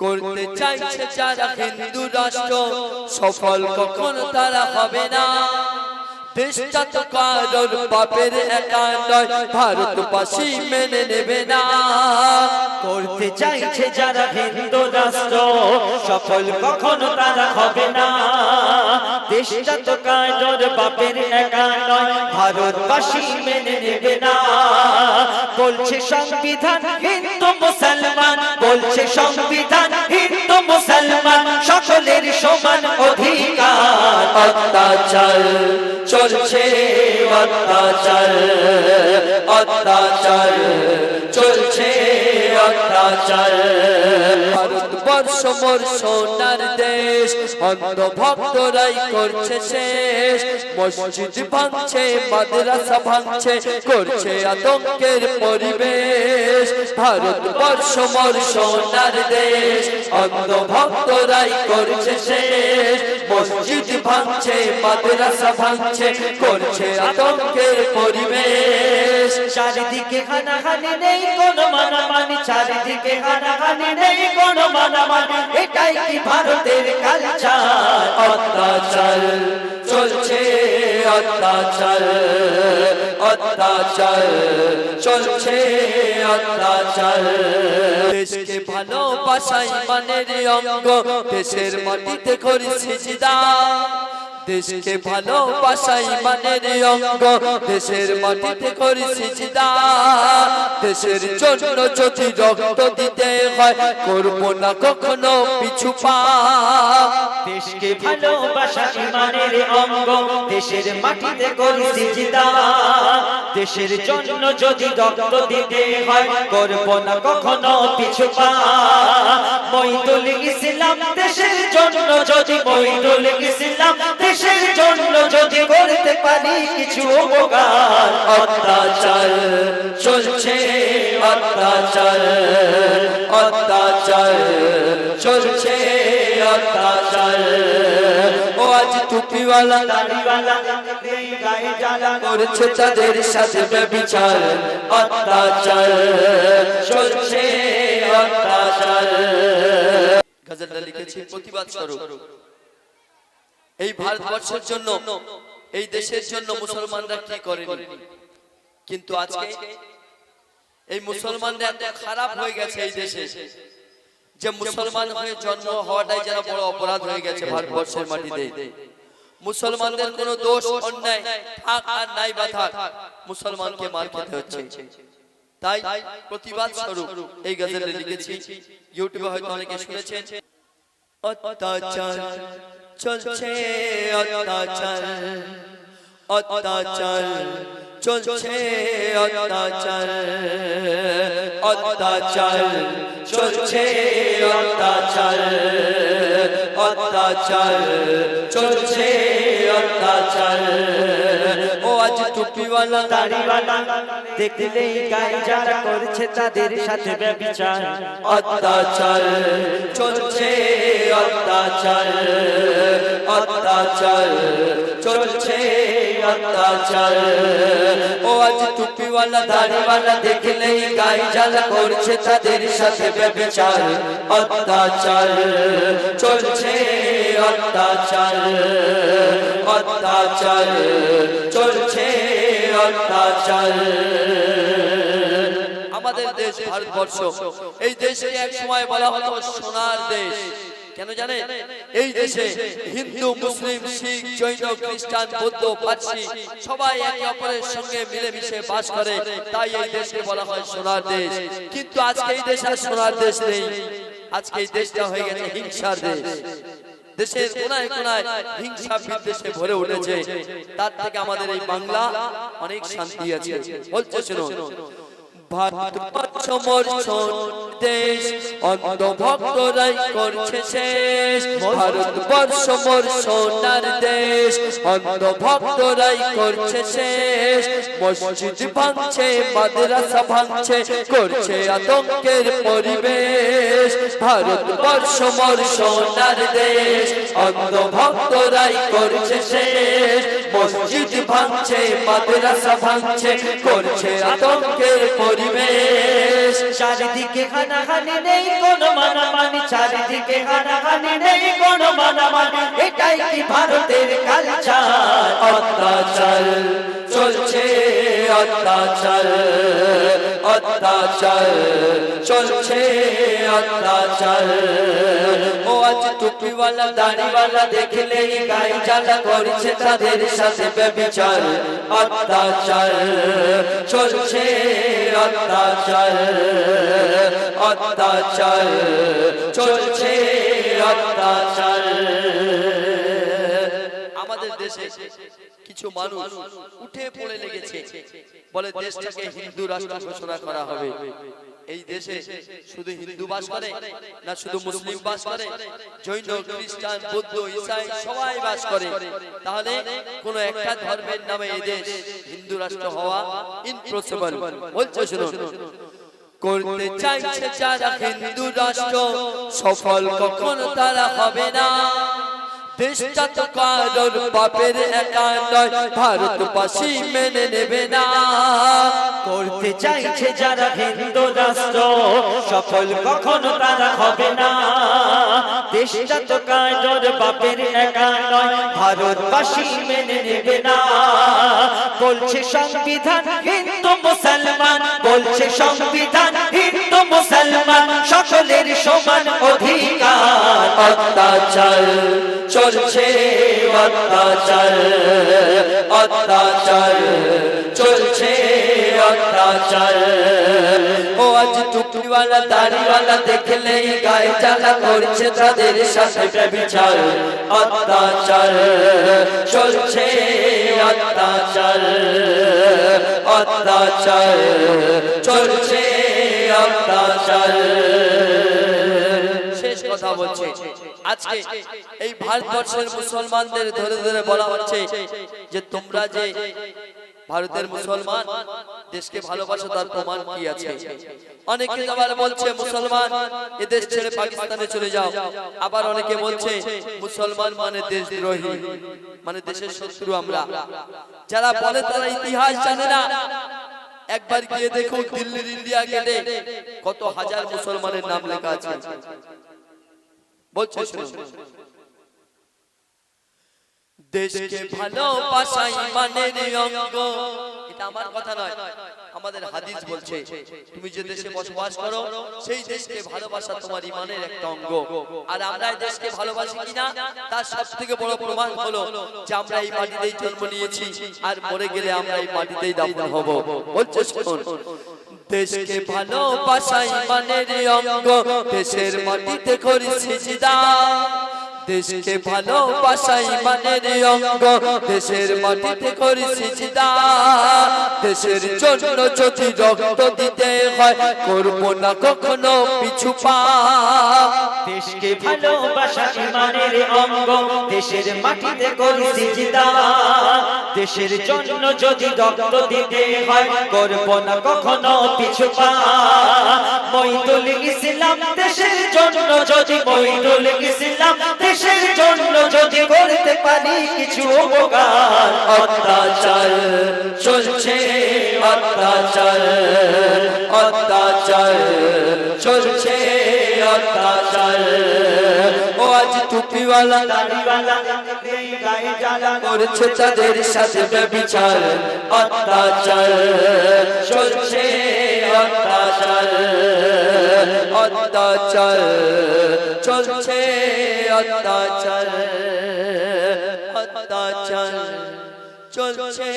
করতে চাইছে যারা হিন্দু রাষ্ট্র সফল কখনো তারা হবে না। তো কারোর বাপের একা নয়, ভারতবাসী মেনে নেবে না। করতে চাইছে যারা হিন্দু রাষ্ট্র সফল কখনো তারা হবে না। বাপের একা নয়, ভারতবাসী মেনে নেবে না। বলছে সংবিধান হিন্দু মুসলমান, বলছে সংবিধান হিন্দু মুসলমান, সকলের সমান অধিকার। অত্যাচার চলছে অত্যাচার অত্যাচার, চলছে অত্যাচার। ভারতবর্ষ মোর সোনার দেশ অন্ধ ভক্তরাই করছে শেষ। মসজিদ ভাঙছে, মাদ্রাসা ভাঙছে, করছে আতঙ্কের পরিবেশ। ভারতবর্ষ মোর সোনার দেশ অন্ধ ভক্তরাই করছে শেষ। মসজিদ ভাঙছে মাদ্রাসা ভাঙছে করছে আতঙ্কের পরিবেশ। চারিদিকে হানাহানি নেই, কোনো মানামানি, চারিদিকে হানাহানি নেই, কোনো মানামানি। এটাই কি ভারতের কালচার অত্যাচার চলছে, অত্যাচার অত্যাচার চলছে, অত্যাচার। দেশকে ভালোবাসাই মানের অঙ্গ, দেশের মাটিতে করি সিজদা দেশকে ভালোবাসাই মানের অঙ্গ। দেশের মাটিতে করি সিজদা দেশের জন্য যদি রক্ত দিতে হয়, করব না কখনো পিছু পা। দেশকে ভালোবাসা ইমানের অঙ্গ। দেশের মাটিতে করি সিজদা দেশের জন্য যদি রক্ত দিতে হয়, করব না কখনো পিছু পা। ইসলাম দেশের জন্য যদি মইদুল ইসলাম দেশের জন্য যদি করতে পারি কিছু উপকার, অত্যাচার চলছে, অত্যাচার অত্যাচার চলছে, অত্যাচার। ও আজ টুপিওয়ালা, দাড়িওয়ালা গায়ে জ্বালা করছে তাদের সাথে ব্যবিচার, অত্যাচার চলছে। গজলটা লিখেছি প্রতিবাদ স্বরূপ। এই ভারতবর্ষের জন্য এই দেশের জন্য মুসলমানরা কি করেনি? কিন্তু আজকে এই মুসলমানরা এত খারাপ হয়ে গেছে এই দেশে যে মুসলমান হয়ে জন্ম হওয়াটাই যেন বড় অপরাধ হয়ে গেছে ভারতবর্ষের মাটিতে। মুসলমানদের কোনো দোষ অন্যায় থাক আর নাই বা থাক মুসলমানকে মার খেতে হচ্ছে। তাই প্রতিবাদ স্বরূপ এই গজলে লিখেছি ইউটিউবে হয়তো অনেকে শুনেছেন। 어떠절 전체 어떠절 어떠절 চলছে অত্যাচার অত্যাচার, চলছে অত্যাচার অত্যাচার, চলছে অত্যাচার। ও আজ টুপিওয়ালা, দাড়িওয়ালা, দেখলেই গায়ে যারা করছে তাদের সাথে ব্যভিচার অত্যাচার, চলছে অত্যাচার অত্যাচার, চলছে অত্যাচার। ও আজ টুপিওয়ালা, দাড়িওয়ালা দেখলেই গায়ে জ্বালা করছে তাদের সাথে ব্যবচার, অত্যাচার। চলছে অত্যাচার অত্যাচার। চলছে অত্যাচার। আমাদের দেশ ভারতবর্ষ, এই দেশকে এক সময় বলা হতো সোনার দেশ। কেন জানে? এই দেশে হিন্দু মুসলিম শিখ জৈন খ্রিস্টান বৌদ্ধ পার্সি সবাই একে অপরের সঙ্গে মিলেমিশে বাস করে। তাই এই দেশকে বলা হয় সোনার দেশ। কিন্তু আজকে এই দেশ আর সোনার দেশ নেই। আজকে এই দেশটা হয়ে গেছে হিংসার দেশ। দেশের কোনায় কোনায় হিংসা বিদ্বেষে ভরে উঠেছে। তার থেকে আমাদের এই বাংলা অনেক শান্তি আছে। বলছে শুনুন। ভারতবর্ষ মোর দেশ অন্ধ ভক্তরাই করছে শেষ। ভারতবর্ষ মোর সোনার দেশ অন্ধ ভক্তরাই করছে শেষ। মসজিদ ভাঙছে, মাদ্রাসা ভাঙছে, করছে আতঙ্কের পরিবেশ। ভারতবর্ষ মোর সোনার দেশ অন্ধ ভক্তরাই করছে শেষ। মসজিদ ভাঙছে মাদ্রাসা ভাঙছে করছে আতঙ্কের পরিবেশ। চারিদিকে হানাহানি নেই কোনো মানামানি চারিদিকে হানাহানি নেই কোনো মানামানি। এটাই কি ভারতের কালচার অত্যাচার চলছে অত্যাচার। অত্যাচার, চলছে অত্যাচার। ও আজ টুপিওয়ালা, দাড়িওয়ালা দেখলেই গায়ে জ্বালা করছে তাদের সাথে ব্যবিচার, অত্যাচার। চলছে অত্যাচার অত্যাচার। চলছে অত্যাচার। আমাদের দেশে কিছু মানুষ উঠে পড়ে লেগেছে। বলে দেশটাকে হিন্দু রাষ্ট্র ঘোষণা করা হবে। এই দেশে শুধু হিন্দু বাস করে না শুধু মুসলিম বাস করে জৈন খ্রিস্টান বৌদ্ধ ইসাই সবাই বাস করে। তাহলে কোন একটা ধর্মের নামে এই দেশ হিন্দু রাষ্ট্র হওয়া ইম্পসিবল বলছে শুনুন। করতে চাইছে যারা হিন্দু রাষ্ট্র সফল কখনো তারা হবে না। দেশটা তো কারোর বাপের একা নয়, ভারতবাসী মেনে নেবে না। করতে চাইছে যারা হিন্দু রাষ্ট্র, সফল কখনো তারা হবে না। দেশটা তো বাপের একা নয়, ভারতবাসী মেনে নেবে না। বলছে সংবিধান হিন্দু মুসলমান, বলছে সংবিধান হিন্দু মুসলমান, সকলের সমান অধিকার। অত্যাচার চলছে, অত্যাচার অত্যাচার চলছে, অত্যাচার। ও আজ দেখলেই গায়ে জ্বালা করছে তাদের সাথে বিচার অত্যাচার চলছে, অত্যাচার অত্যাচার চলছে। মুসলমান অনেকে বলছে, মুসলমান ছেড়ে পাকিস্তানে চলে যাও। আবার অনেকে বলছে, মুসলমান মানে দেশদ্রোহী মানে দেশের শত্রু আমরা। যারা বলে তারা ইতিহাস জানে না। একবার গিয়ে দেখুন দিল্লির ইন্ডিয়া গেটে কত হাজার মুসলমানের নাম লেখা আছে। বলছে দেশকে ভালোবাসা ইমানের অঙ্গ এটা আমার কথা নয়। আমাদের হাদিস বলছে তুমি যে দেশে বসবাস করো সেই দেশকে ভালোবাসা তোমার ইমানের একটা অঙ্গ। আর আমরা এই দেশকে ভালোবাসি কিনা তার সব থেকে বড় প্রমাণ হলো যে আমরা এই মাটিতেই জন্ম নিয়েছি আর মরে গেলে আমরা এই মাটিতেই দাফন হব। বলছে শুনুন দেশকে ভালোবাসা ইমানের অঙ্গ। দেশের মাটিতে করি সিজদা দেশকে ভালোবাসা ইমানের অঙ্গ। দেশের মাটিতে করি সিজদা দেশের জন্য যদি রক্ত দিতে হয়, করব না কখনো পিছু পা। দেশকে ভালোবাসা ইমানের অঙ্গ। দেশের মাটিতে করি সিজদা দেশের জন্য যদি রক্ত দিতে হয়, করব না কখনো পিছু পা। মইদুল ইসলাম দেশের জন্য যদি মইদুল ইসলাম দেশের জন্য যদি করতে পারি কিছু উপকার, অত্যাচার চলছে, অত্যাচার অত্যাচার চলছে, অত্যাচার। ও আজ টুপিওয়ালা, দাড়িওয়ালা করছে তাদের সাথে ব্যবিচার, অত্যাচার চলছে, অত্যাচার অত্যাচার চলছে। অত্যাচার অত্যাচার চলছে